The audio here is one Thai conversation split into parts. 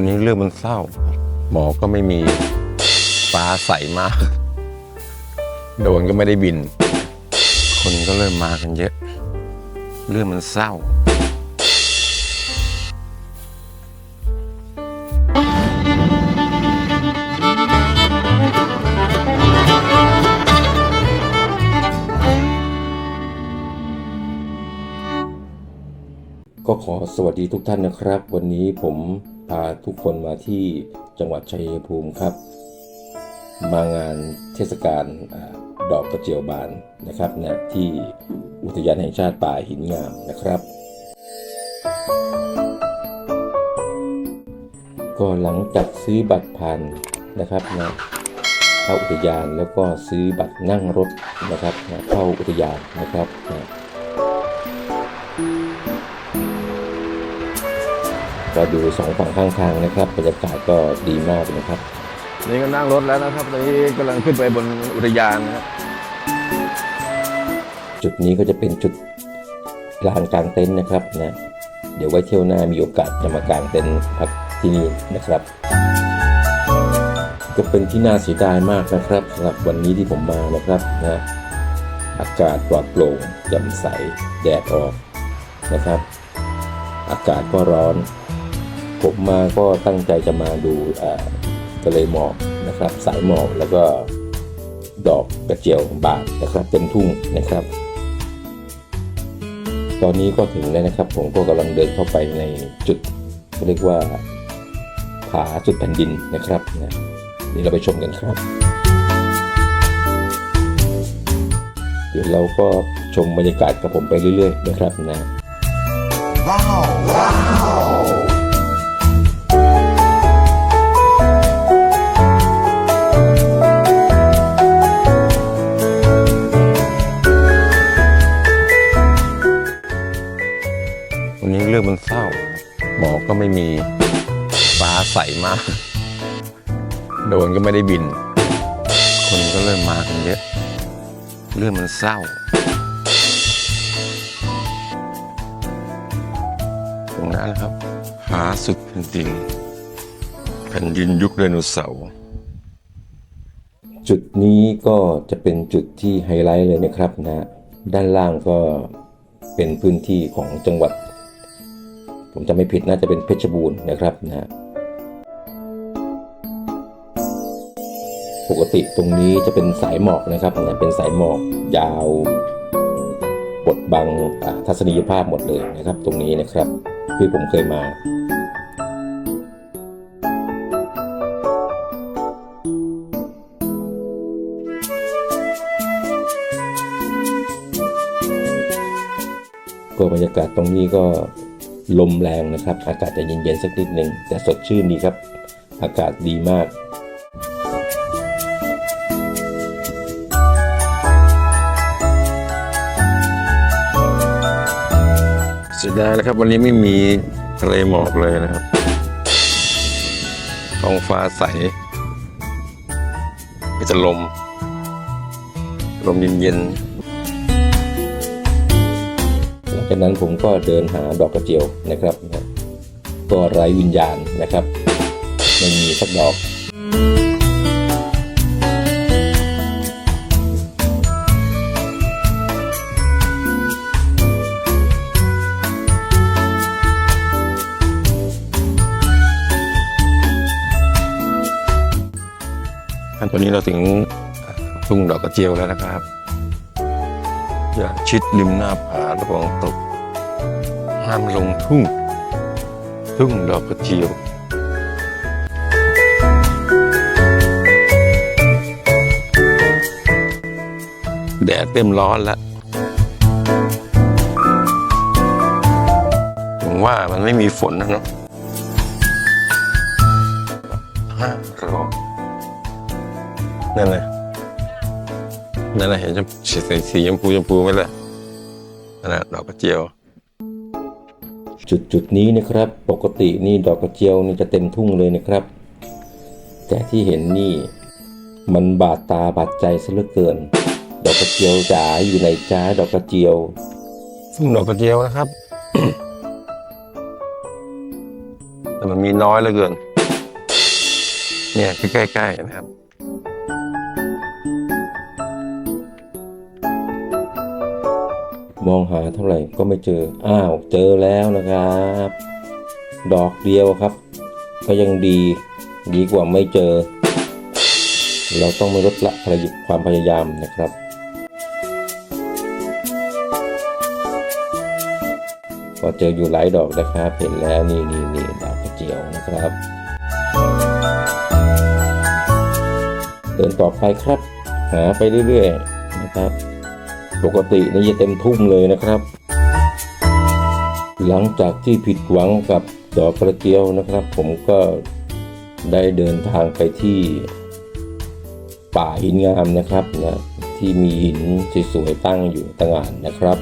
วันนี้เรื่องมันเศร้า หมอก็ไม่มีฟ้าใสมาก โดนก็ไม่ได้บิน คนก็เริ่มมากันเยอะ เรื่องมันเศร้า ก็ขอสวัสดีทุกท่านนะครับ วันนี้ผม พาทุกคนมาที่จังหวัดชัยภูมิครับ มางานเทศกาลดอกกระเจียวบานนะครับนะที่อุทยานแห่งชาติป่าหินงามนะครับ ก็หลังจากซื้อบัตรผ่านนะครับนะเข้าอุทยานแล้วก็ซื้อบัตรนั่งรถนะครับนะเข้าอุทยานนะครับนะ ก็ดูสองฝั่งข้างทางนะครับบรรยากาศก็ดีมากนะครับนี่ก็นั่งรถแล้วนะครับตอนนี้กำลังขึ้นไปบนอุทยานนะครับจุดนี้ก็จะเป็นจุดลานกลางเต็นท์นะครับนะเดี๋ยวไว้เที่ยวหน้ามีโอกาสจะมากางเต็นท์พักที่นี่นะครับ ก็เป็นที่น่าเสียดายมากนะครับสำหรับวันนี้ที่ผมมานะครับนะอากาศปลอดโปร่งแจ่มใสแดดออกนะครับ อากาศก็ร้อน ผมมาก็ตั้งใจจะมาดูทะเลหมอกนะครับ สายหมอกแล้วก็ดอกกระเจียวบานนะครับเต็มทุ่งนะครับ ตอนนี้ก็ถึงแล้วนะครับ ผมก็กำลังเดินเข้าไปในจุดเรียกว่าผาจุดแผ่นดินนะครับนะนี่เราไปชมกันครับ เดี๋ยวเราก็ชมบรรยากาศกับผมไปเรื่อย ๆ นะครับนะวัน ใสมาก โดนก็ไม่ได้บิน คนก็เริ่มมากันเยอะ เรื่องมันเศร้า ตรงนั้นนะครับ หาสุดแผ่นดินแผ่นดินยุคไดโนเสาร์จุดนี้ก็จะเป็นจุดที่ไฮไลท์เลยนะครับนะด้านล่างก็เป็นพื้นที่ของจังหวัด ผมจะไม่ผิดน่าจะเป็นเพชรบูรณ์นะครับนะ ปกติตรงนี้จะเป็นสายหมอกนะครับนะเป็นสายหมอกยาวบดบังทัศนียภาพหมดเลยนะครับ ตรงนี้นะครับที่ผมเคยมาก็บรรยากาศตรงนี้ก็ลมแรงนะครับ อากาศจะเย็นๆสักนิดหนึ่งแต่สดชื่นดีครับ อากาศดีมาก สียดายนะครับ วันนี้ไม่มีทะเลหมอกเลยนะครับท้องฟ้าใสมีแต่ลม ลมเย็นๆหลังจากนั้นผมก็เดินหาดอกกระเจียวนะครับ ก็ไร้วิญญาณนะครับ ไม่มีสักดอก อันนี้เราถึงทุ่งดอกกระเจียวแล้วนะครับ อย่าชิดริมหน้าผาระวังตกห้ามลงทุ่ง ทุ่งดอกกระเจียวแดดเต็มร้อนแล้วผมว่ามันไม่มีฝนนะเนาะห้ารอ นั่นเลยนั่นแหละเห็นชมสีสีชมพูชมพูไหมล่ะนั่นแหละดอกกระเจียว จุดจุดนี้นะครับ ปกตินี่ดอกกระเจียวนี่จะเต็มทุ่งเลยนะครับ แต่ที่เห็นนี่ มันบาดตาบาดใจซะเหลือเกิน ดอกกระเจียวจ๋าอยู่ในจ้าดอกกระเจียวซึ่งดอกกระเจียวนะครับ แต่มันมีน้อยเหลือเกิน เนี่ยใกล้ๆนะครับ มองหาเท่าไหร่ก็ไม่เจอ อ้าวเจอแล้วนะครับ ดอกเดียวครับ ก็ยังดีดีกว่าไม่เจอ เราต้องไม่ลดละความพยายามนะครับ ก็เจออยู่หลายดอกนะครับเห็นแล้วนี่นี่นี่ดอกกระเจียวนะครับเดินต่อไปครับ หาไปเรื่อยๆนะครับ ปกตินี่จะเต็มทุ่งเลยนะครับ หลังจากที่ผิดหวังกับดอกกระเจียวนะครับ ผมก็ได้เดินทางไปที่ป่าหินงามนะครับนะที่มีหินสวยๆตั้งอยู่ต่างานนะครับ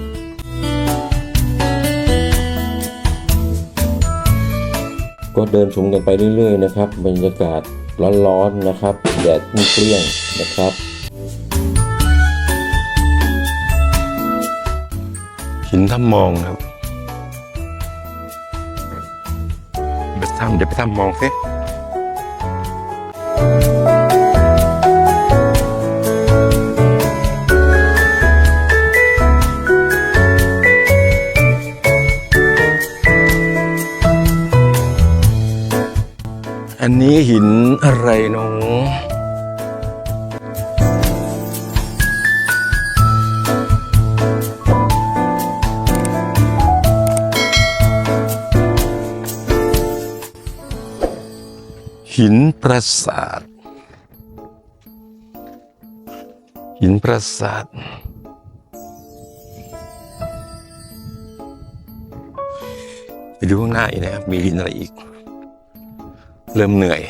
ก็เดินชมกันไปเรื่อยๆนะครับ บรรยากาศร้อนๆนะครับ แดดเปรี้ยงๆนะครับ หินถ้ำมองครับไปถ้ำเดี๋ยวไปถ้ำมองสิอันนี้หินอะไรเนาะ หินปราสาท หินปราสาท ไปดูข้างหน้าอีกนะครับ มีหินอะไรอีก เริ่มเหนื่อย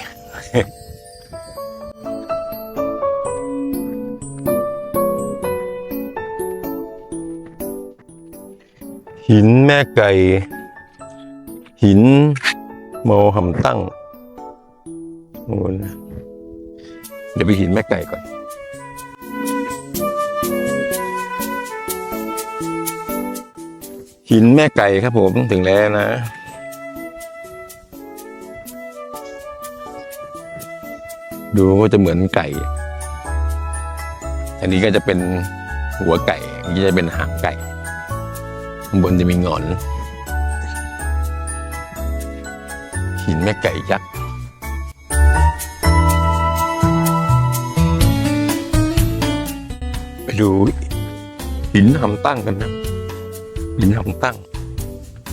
หินแม่ไก่ หินโมหำตั้ง โอ้เดี๋ยวไปหินแม่ไก่ก่อนหินแม่ไก่ครับผมถึงแล้วนะ ดูก็จะเหมือนไก่ อันนี้ก็จะเป็นหัวไก่อันนี้จะเป็นหางไก่ข้างบนจะมีหงอน หินแม่ไก่ยักษ์ ดูหินหำตั้งกันนะหินหำตั้ง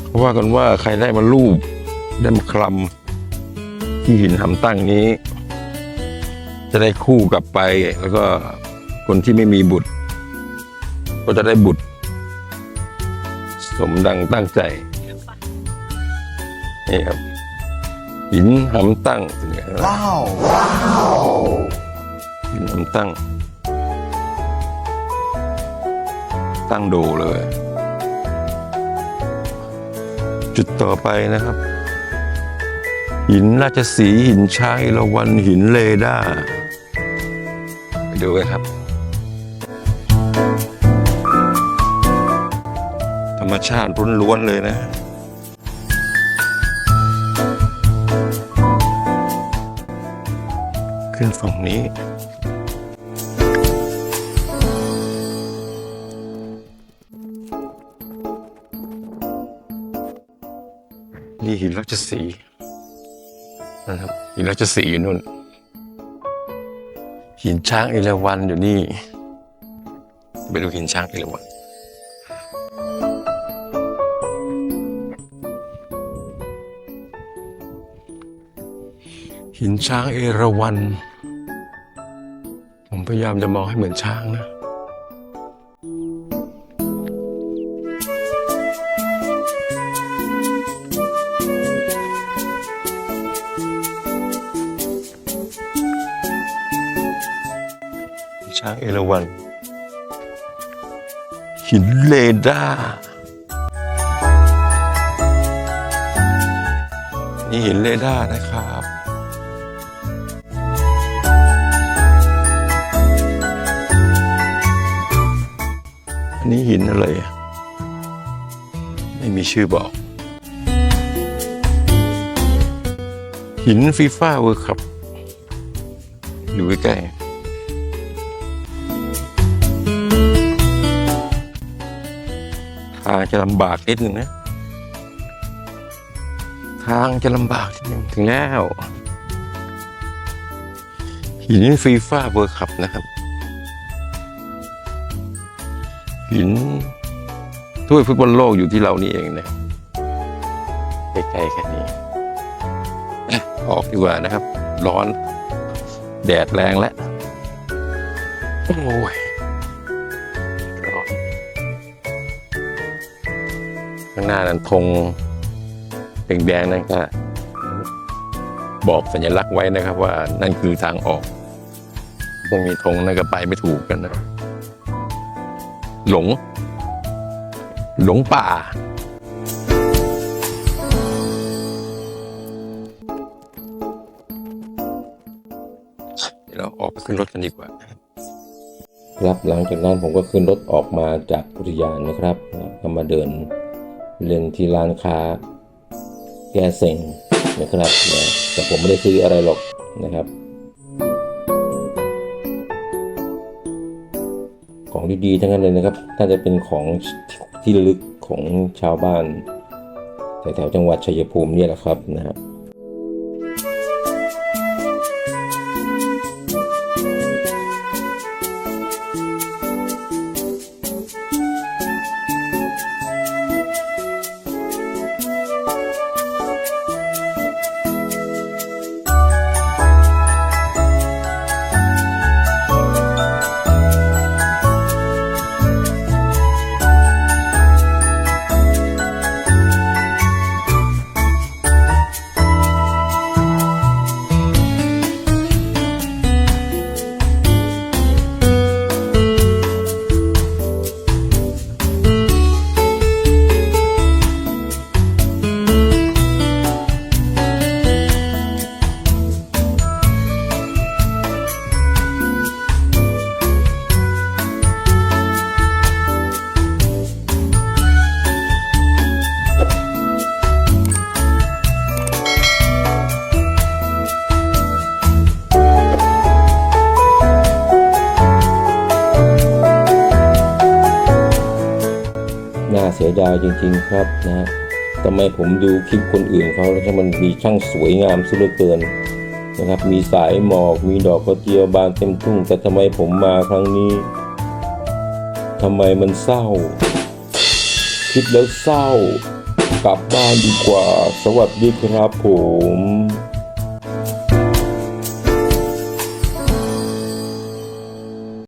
เขาว่ากันว่าใครได้มารูปได้มาคลำที่หินหำตั้งนี้ จะได้คู่กลับไป แล้วก็คนที่ไม่มีบุตร ก็จะได้บุตร สมดังตั้งใจนี่ครับหินหำตั้งถึงแล้วว้าวหินหำตั้ง ตั้งโดเลย จุดต่อไปนะครับ หินราชสีหินช้างเอราวัณหินเลด้าไปดูกันครับ ธรรมชาติล้วนๆเลยนะขึ้นฝั่งนี้ ชสีนะครับหินราชสีอยู่นู่น หินช้างเอราวัณอยู่นี่ไปดูหินช้างเอราวัณหินช้างเอราวัณผมพยายามจะมองให้เหมือนช้างนะ ช้างเอราวัณหินเลดานี่หินเลดานะครับ อันนี้หินอะไร ไม่มีชื่อบอก หินฟีฟ่าเวิร์ครับดูใกล้ๆางจะลำบากนิดหนึ่งนะ ทางจะลำบากนิดหนึ่งถึงแล้วหินฟีฟ่าเวิร์คัพนะครับหินถ้วยฟุตบอลโลกอยู่ที่เรานี่เองนะใกล้ๆแค่นี้ออกดีกว่านะครับ ร้อน แดดแรงแล้ว โอ้ย ข้างหน้านั้นธงแดงๆนั่นก็บอกสัญลักษณ์ไว้นะครับ ว่านั่นคือทางออกไม่มีธงนั่นก็ไปไม่ถูกกันนะ หลง หลงป่าเดี๋ยวเราออกไปขึ้นรถกันดีกว่าครับหลังจากนั้นผมก็ขึ้นรถออกมาจากอุทยานนะครับก็มาเดิน เล่นที่ร้านค้า แก้เซ็งนะครับนะแต่ผมไม่ได้ซื้ออะไรหรอกนะครับ ของดีๆทั้งนั้นเลยนะครับน่าจะเป็นของที่ลึกของชาวบ้านแถวๆจังหวัดชัยภูมิเนี่ยแหละครับนะครับายจริง ๆ ครับนะทำไมผมดูคลิปคนอื่นเขาแล้วมันมีช่างสวยงามซะเหลือเกินนะครับ มีสายหมอกมีดอกกระเจียวบานเต็มทุ่ง แต่ทำไมผมมาครั้งนี้ทำไมมันเศร้า คิดแล้วเศร้า กลับบ้านดีกว่า สวัสดีครับผม